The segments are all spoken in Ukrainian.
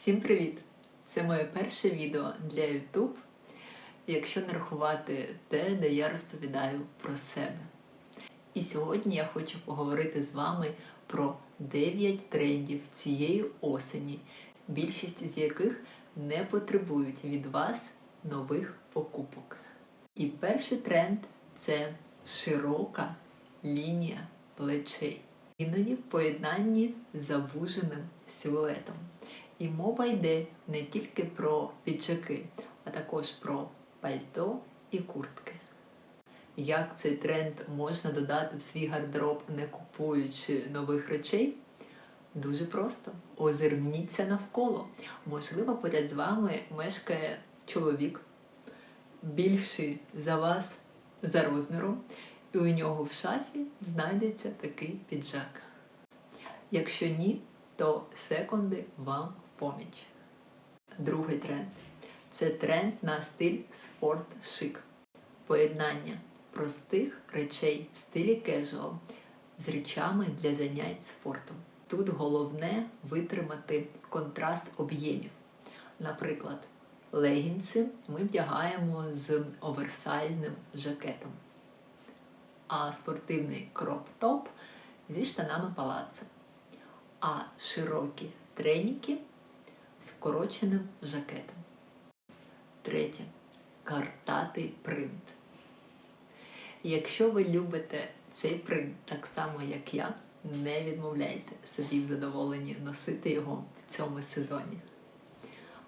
Всім привіт! Це моє перше відео для YouTube, якщо не рахувати те, де я розповідаю про себе. І сьогодні я хочу поговорити з вами про 9 трендів цієї осені, більшість з яких не потребують від вас нових покупок. І перший тренд це широка лінія плечей, іноді в поєднанні з завуженим силуетом. І мова йде не тільки про піджаки, а також про пальто і куртки. Як цей тренд можна додати в свій гардероб, не купуючи нових речей? Дуже просто. Озирніться навколо. Можливо, поряд з вами мешкає чоловік, більший за вас за розміром, і у нього в шафі знайдеться такий піджак. Якщо ні, то секунди вам в поміч. Другий тренд це тренд на стиль спорт-шик. Поєднання простих речей в стилі кежуал з речами для занять спортом. Тут головне витримати контраст об'ємів. Наприклад, легінси ми вдягаємо з оверсайзним жакетом, а спортивний кроп-топ зі штанами палаццо а широкі треніки з вкороченим жакетом. Третє. Картатий принт. Якщо ви любите цей принт так само, як я, не відмовляйте собі в задоволенні носити його в цьому сезоні.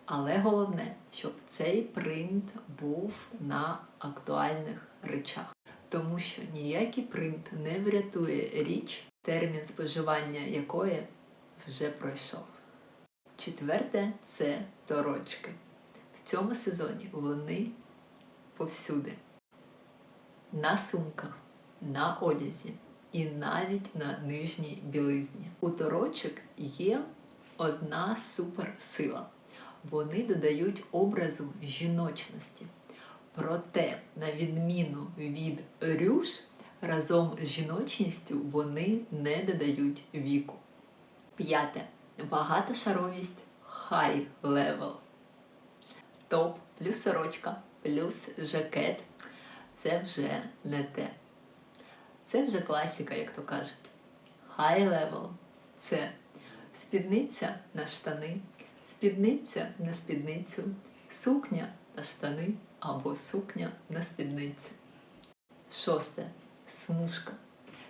Але головне, щоб цей принт був на актуальних речах, тому що ніякий принт не врятує річ, термін споживання якої вже пройшов. Четверте це торочки. В цьому сезоні вони повсюди. На сумках, на одязі і навіть на нижній білизні. У торочок є одна суперсила. Вони додають образу жіночності. Проте, на відміну від рюш, разом з жіночністю вони не додають віку. П'яте. Багатошаровість high level. Топ плюс сорочка, плюс жакет. Це вже не те. Це вже класіка, як то кажуть. High level це спідниця на штани, спідниця на спідницю, сукня на штани або сукня на спідницю. Шосте. Смужка.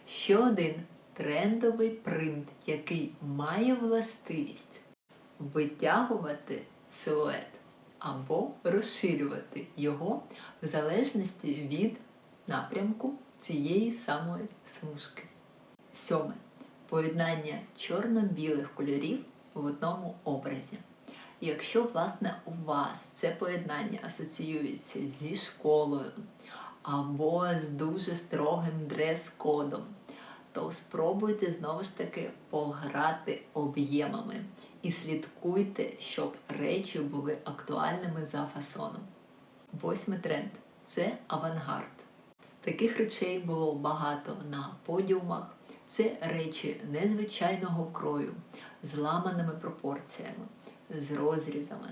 Ще один трендовий принт, який має властивість витягувати силует або розширювати його в залежності від напрямку цієї самої смужки. Сьоме. Поєднання чорно-білих кольорів в одному образі. Якщо, власне, у вас це поєднання асоціюється зі школою або з дуже строгим дрес-кодом, то спробуйте знову ж таки пограти об'ємами і слідкуйте, щоб речі були актуальними за фасоном. Восьмий тренд це авангард. Таких речей було багато на подіумах. Це речі незвичайного крою, з ламаними пропорціями, з розрізами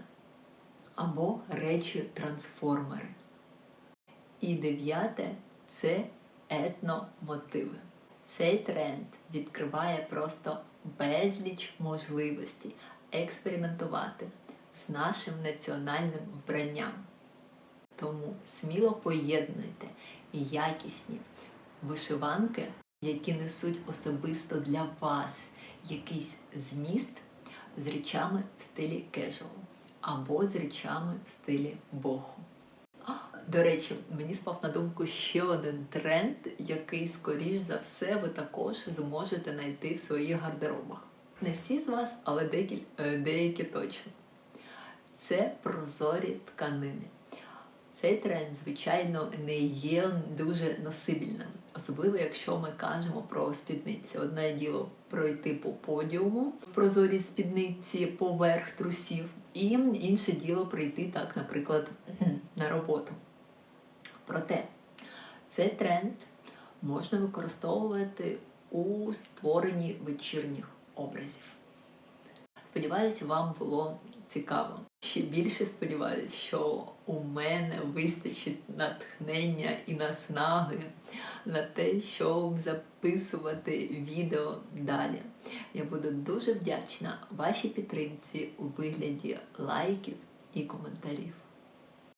або речі-трансформери. І дев'яте це етномотиви. Цей тренд відкриває просто безліч можливостей експериментувати з нашим національним вбранням. Тому сміло поєднуйте якісні вишиванки, які несуть особисто для вас якийсь зміст з речами в стилі кежуал або з речами в стилі боху. До речі, мені спав на думку ще один тренд, який, скоріш за все, ви також зможете знайти в своїх гардеробах. Не всі з вас, але деякі, деякі точно. Це прозорі тканини. Цей тренд, звичайно, не є дуже носибільним, особливо якщо ми кажемо про спідниці. Одне діло пройти по подіуму в прозорій спідниці поверх трусів, і інше діло прийти так, наприклад, на роботу. Проте цей тренд можна використовувати у створенні вечірніх образів. Сподіваюся, вам було цікаво. Ще більше сподіваюся, що у мене вистачить натхнення і наснаги на те, щоб записувати відео далі. Я буду дуже вдячна вашій підтримці у вигляді лайків і коментарів.